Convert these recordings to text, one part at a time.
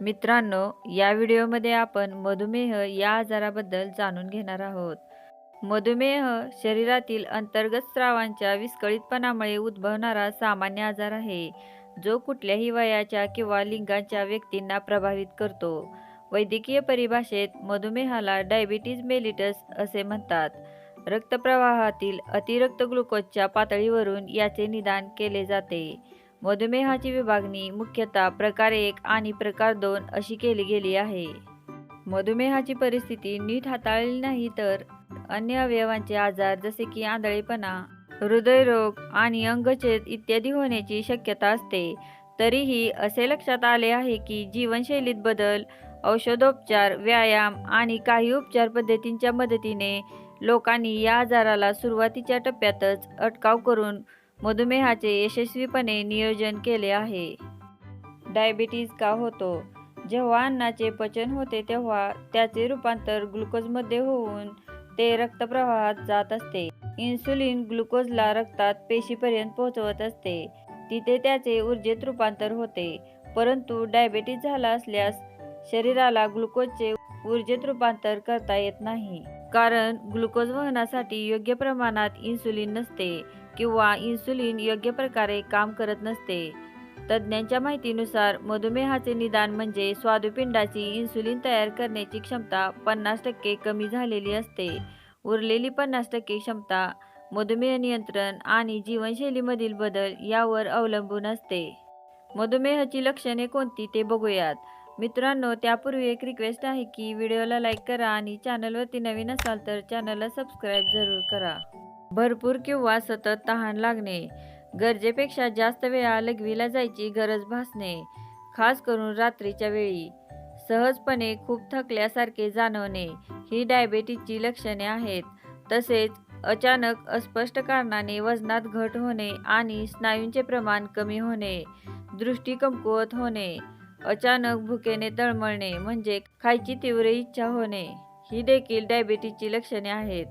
मित्रांनो या व्हिडिओमध्ये आपण मधुमेह या आजाराबद्दल जाणून घेणार आहोत. मधुमेह शरीरातील अंतर्गत स्रावांच्या विस्कळीतपणामुळे उद्भवणारा सामान्य आजार आहे जो कुठल्याही वयाच्या किंवा लिंगाच्या व्यक्तींना प्रभावित करतो. वैद्यकीय परिभाषेत मधुमेहाला डायबिटीज मेलिटस असे म्हणतात. रक्तप्रवाहातील अतिरिक्त ग्लुकोजच्या पातळीवरून याचे निदान केले जाते. मधुमेहाची विभागणी मुख्यतः प्रकार एक आणि प्रकार दोन अशी केली गेली आहे. मधुमेहाची परिस्थिती नीट हाताळली नाही तर अन्य अवयवांचे आजार जसे की आंधळेपणा हृदयरोग आणि अंगछेद इत्यादी होण्याची शक्यता असते. तरीही असे लक्षात आले आहे की जीवनशैलीत बदल औषधोपचार व्यायाम आणि काही उपचार पद्धतींच्या मदतीने लोकांनी या आजाराला सुरुवातीच्या टप्प्यातच अटकाव करून मधुमेहाचे यशस्वीपणे नियोजन केले आहे. डायबिटीज का होतो? जेव्हा अन्नाचे पचन होते तेव्हा त्याचे रूपांतर ग्लुकोजमध्ये होऊन ते रक्तप्रवाहात जात असते. इन्सुलिन ग्लुकोजला रक्तात पेशीपर्यंत पोहोचवत असते. तिथे त्याचे ऊर्जेत रूपांतर होते. परंतु डायबिटीज झाला असल्यास शरीराला ग्लुकोजचे ऊर्जेत रूपांतर करता येत नाही. कारण ग्लुकोज वहनासाठी योग्य प्रमाणात इन्सुलिन नसते. किंवा इन्सुलिन योग्य प्रकारे काम करत नसते. तज्ज्ञांच्या माहितीनुसार मधुमेहाचे निदान म्हणजे स्वादुपिंडाची इन्सुलिन तयार करण्याची क्षमता पन्नास टक्के कमी झालेली असते. उरलेली पन्नास टक्के क्षमता मधुमेह नियंत्रण आणि जीवनशैलीमधील बदल यावर अवलंबून असते. मधुमेहाची लक्षणे कोणती ते बघूयात. मित्रांनो त्यापूर्वी एक रिक्वेस्ट आहे की व्हिडिओला लाईक करा आणि चॅनलवरती नवीन असाल तर चॅनलला सबस्क्राईब जरूर करा. भरपूर किंवा सतत तहान लागणे. गरजेपेक्षा जास्त वेळा लघवीला जायची गरज भासणे खास करून रात्रीच्या वेळी. सहजपणे खूप थकल्यासारखे जाणवणे ही डायबेटीजची लक्षणे आहेत. तसेच अचानक अस्पष्ट कारणाने वजनात घट होणे आणि स्नायूंचे प्रमाण कमी होणे दृष्टी कमकुवत होणे अचानक भुकेने तळमळणे म्हणजे खायची तीव्र इच्छा होणे ही देखील डायबिटीजची लक्षणे आहेत.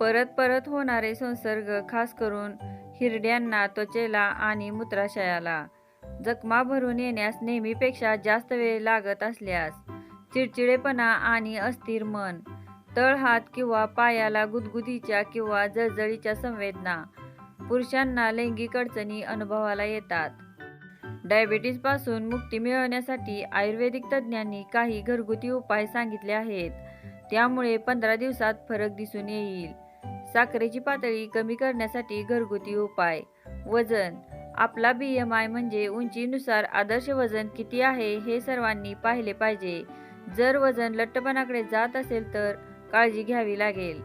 परत परत होणारे संसर्ग खास करून हिरड्यांना त्वचेला आणि मूत्राशयाला. जखमा भरून येण्यास नेहमीपेक्षा जास्त वेळ लागत असल्यास चिडचिडेपणा आणि अस्थिर मन तळहात किंवा पायाला गुदगुदीच्या किंवा जळजळीच्या संवेदना पुरुषांना लैंगिक अडचणी अनुभवाला येतात. डायबिटीजपासून मुक्ती मिळवण्यासाठी आयुर्वेदिक तज्ज्ञांनी काही घरगुती उपाय सांगितले आहेत. त्यामुळे पंधरा दिवसात फरक दिसून येईल. साखरेची पातळी कमी करण्यासाठी घरगुती उपाय. वजन. आपला बी एम आय म्हणजे उंचीनुसार आदर्श वजन किती आहे हे सर्वांनी पाहिले पाहिजे. जर वजन लठ्ठपणाकडे जात असेल तर काळजी घ्यावी लागेल.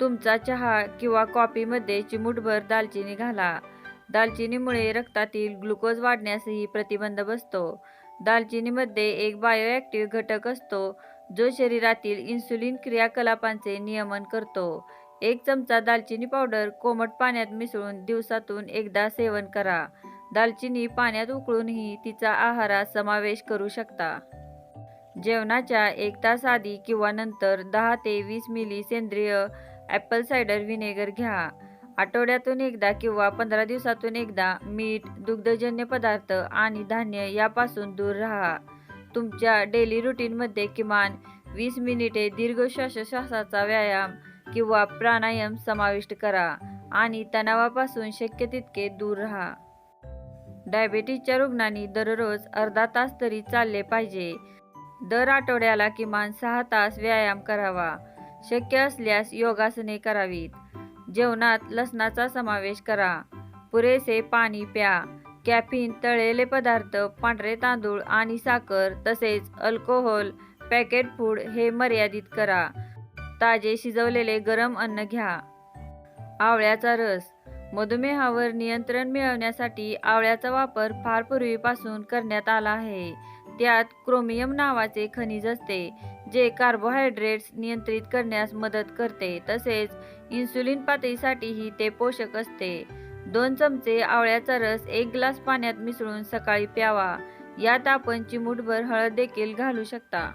तुमचा चहा किंवा कॉफीमध्ये चिमूटभर दालचिनी घाला. दालचिनीमुळे रक्तातील ग्लुकोज वाढण्यासही प्रतिबंध बसतो. दालचिनीमध्ये एक बायोॲक्टिव्ह घटक असतो जो शरीरातील इन्सुलिन क्रियाकलापांचे नियमन करतो. एक चमचा दालचिनी पावडर कोमट पाण्यात मिसळून दिवसातून एकदा सेवन करा. दालचिनी पाण्यात उकळूनही तिचा आहारात समावेश करू शकता. जेवणाच्या एक तास आधी किंवा नंतर दहा ते वीस मिली सेंद्रिय ॲपल सायडर व्हिनेगर घ्या. आठवड्यातून एकदा किंवा पंधरा दिवसातून एकदा मीठ दुग्धजन्य पदार्थ आणि धान्य यापासून दूर राहा. तुमच्या डेली रुटीनमध्ये किमान वीस मिनिटे दीर्घ श्वासोश्वासाचा व्यायाम किंवा प्राणायाम समाविष्ट करा आणि तणावापासून शक्य तितके दूर राहा. डायबेटीसच्या रुग्णांनी दररोज अर्धा तास तरी चालले पाहिजे. दर आठवड्याला किमान सहा तास व्यायाम करावा. शक्य असल्यास योगासने करावीत. जेवणात लसणाचा समावेश करा. पुरेसे पाणी प्या. कॅफिन तळलेले पदार्थ पांढरे तांदूळ आणि साखर तसेच अल्कोहोल पॅकेट फूड हे मर्यादित करा. ताजे शिजवलेले गरम अन्न घ्या. आवळ्याचा रस. मधुमेहावर नियंत्रण मिळवण्यासाठी आवळ्याचा वापर फार पूर्वीपासून करण्यात आला आहे. त्यात क्रोमियम नावाचे खनिज असते जे कार्बोहायड्रेट्स नियंत्रित करण्यास मदत करते. तसेच इन्सुलिन पातळीसाठीही ते पोषक असते. दोन चमचे आवळ्याचा रस एक ग्लास पाण्यात मिसळून सकाळी प्यावा. यात आपण चिमूटभर हळद देखील घालू शकता.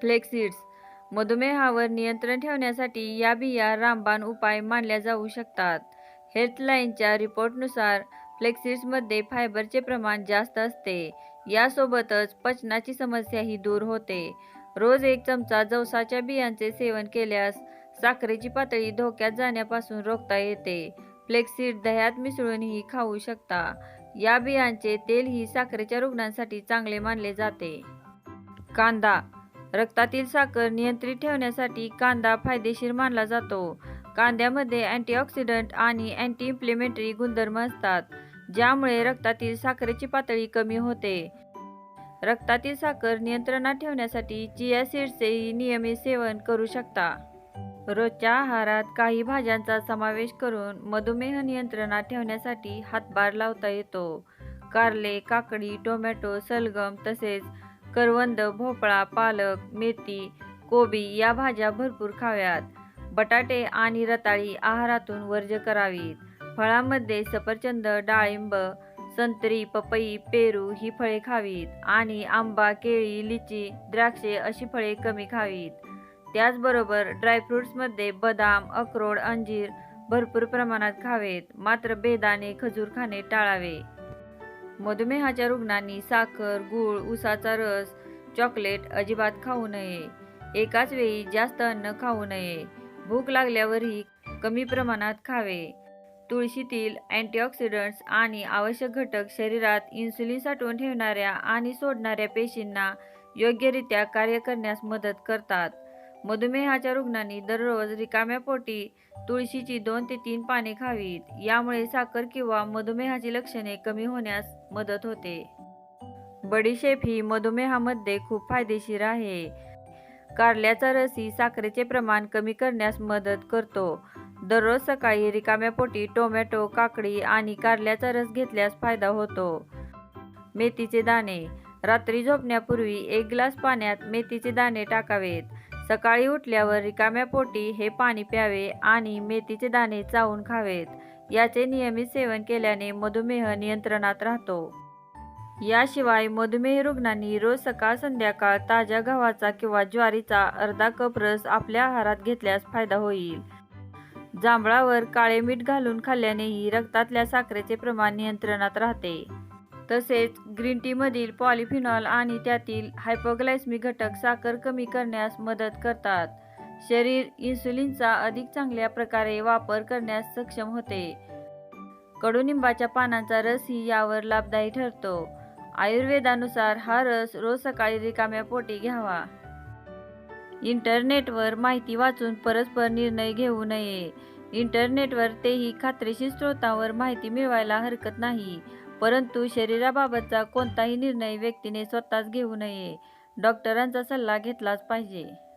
फ्लेक्सिड्स मधुमेहावर नियंत्रण ठेवण्यासाठी या बिया रामबाण उपाय मानल्या जाऊ शकतात. हेल्थलाईनच्या रिपोर्टनुसार फ्लेक्सिड्समध्ये फायबरचे प्रमाण जास्त असते. यासोबतच पचनाची समस्याही दूर होते. रोज एक चमचा जवसाच्या बियांचे सेवन केल्यास साखरेची पातळी धोक्यात जाण्यापासून रोखता येते. फ्लेक्सीड दह्यात मिसळूनही खाऊ शकता. या बियांचे तेल ही साखरेच्या रुग्णांसाठी चांगले मानले जाते. कांदा रक्तातील साखर नियंत्रित ठेवण्यासाठी कांदा फायदेशीर मानला जातो. कांद्यामध्ये अँटीऑक्सिडंट आणि अँटी इम्प्लिमेंटरी गुणधर्म असतात ज्यामुळे रक्तातील साखरेची पातळी कमी होते. रक्तातील साखर नियंत्रणात ठेवण्यासाठी चिया सीड्सचेही नियमित सेवन करू शकता. रोजच्या आहारात काही भाज्यांचा समावेश करून मधुमेह नियंत्रणात ठेवण्यासाठी हातभार लावता येतो. कारले काकडी टोमॅटो सलगम तसेच करवंद भोपळा पालक मेथी कोबी या भाज्या भरपूर खाव्यात. बटाटे आणि रताळी आहारातून वर्ज्य करावीत. फळांमध्ये सफरचंद डाळिंब संत्री पपई पेरू ही फळे खावीत आणि आंबा केळी लिची द्राक्षे अशी फळे कमी खावीत. त्याचबरोबर ड्रायफ्रुट्समध्ये बदाम अक्रोड अंजीर भरपूर प्रमाणात खावेत. मात्र बेदाणे खजूर खाणे टाळावे. मधुमेहाच्या रुग्णांनी साखर गूळ उसाचा रस चॉकलेट अजिबात खाऊ नये. एकाच वेळी जास्त अन्न खाऊ नये. भूक लागल्यावरही कमी प्रमाणात खावे. तुळशीतील अँटीऑक्सिडंट्स आणि आवश्यक घटक शरीरात इन्सुलिन साठवून ठेवणाऱ्या आणि सोडणाऱ्या पेशींना योग्यरित्या कार्य करण्यास मदत करतात. मधुमेहाच्या रुग्णांनी दररोज रिकाम्या पोटी तुळशीची दोन ते तीन पाने खावीत. यामुळे साखर किंवा मधुमेहाची लक्षणे कमी होण्यास मदत होते. बडीशेप ही मधुमेहामध्ये खूप फायदेशीर आहे. कारल्याचा रस ही साखरेचे प्रमाण कमी करण्यास मदत करतो. दररोज सकाळी रिकाम्या पोटी टोमॅटो काकडी आणि कारल्याचा रस घेतल्यास फायदा होतो. मेथीचे दाणे. रात्री झोपण्यापूर्वी एक ग्लास पाण्यात मेथीचे दाणे टाकावेत. सकाळी उठल्यावर रिकाम्या पोटी हे पाणी प्यावे आणि मेथीचे दाणे चावून खावेत. याचे नियमित सेवन केल्याने मधुमेह नियंत्रणात राहतो. याशिवाय मधुमेह रुग्णांनी रोज सकाळ संध्याकाळ ताज्या गव्हाचा किंवा ज्वारीचा अर्धा कप रस आपल्या आहारात घेतल्यास फायदा होईल. जांभळावर काळे मीठ घालून खाल्ल्यानेही रक्तातल्या साखरेचे प्रमाण नियंत्रणात राहते. तसेच ग्रीन टीमधील पॉलिफिनॉल आणि त्यातील हायपोग्लायसमिक घटक साखर कमी करण्यास मदत करतात. शरीर इन्सुलिनचा अधिक चांगल्या प्रकारे वापर करण्यास सक्षम होते. कडुनिंबाच्या पानांचा रसही यावर लाभदायी ठरतो. आयुर्वेदानुसार हा रस रोज सकाळी रिकाम्या पोटी घ्यावा. इंटरनेटवर माहिती वाचून परस्पर निर्णय घेऊ नये. इंटरनेटवर तेही खात्रीशीर स्रोतांवर माहिती मिळवायला हरकत नाही. परंतु शरीराबाबतचा कोणताही निर्णय व्यक्तीने स्वतःच घेऊ नये. डॉक्टरांचा सल्ला घेतलाच पाहिजे.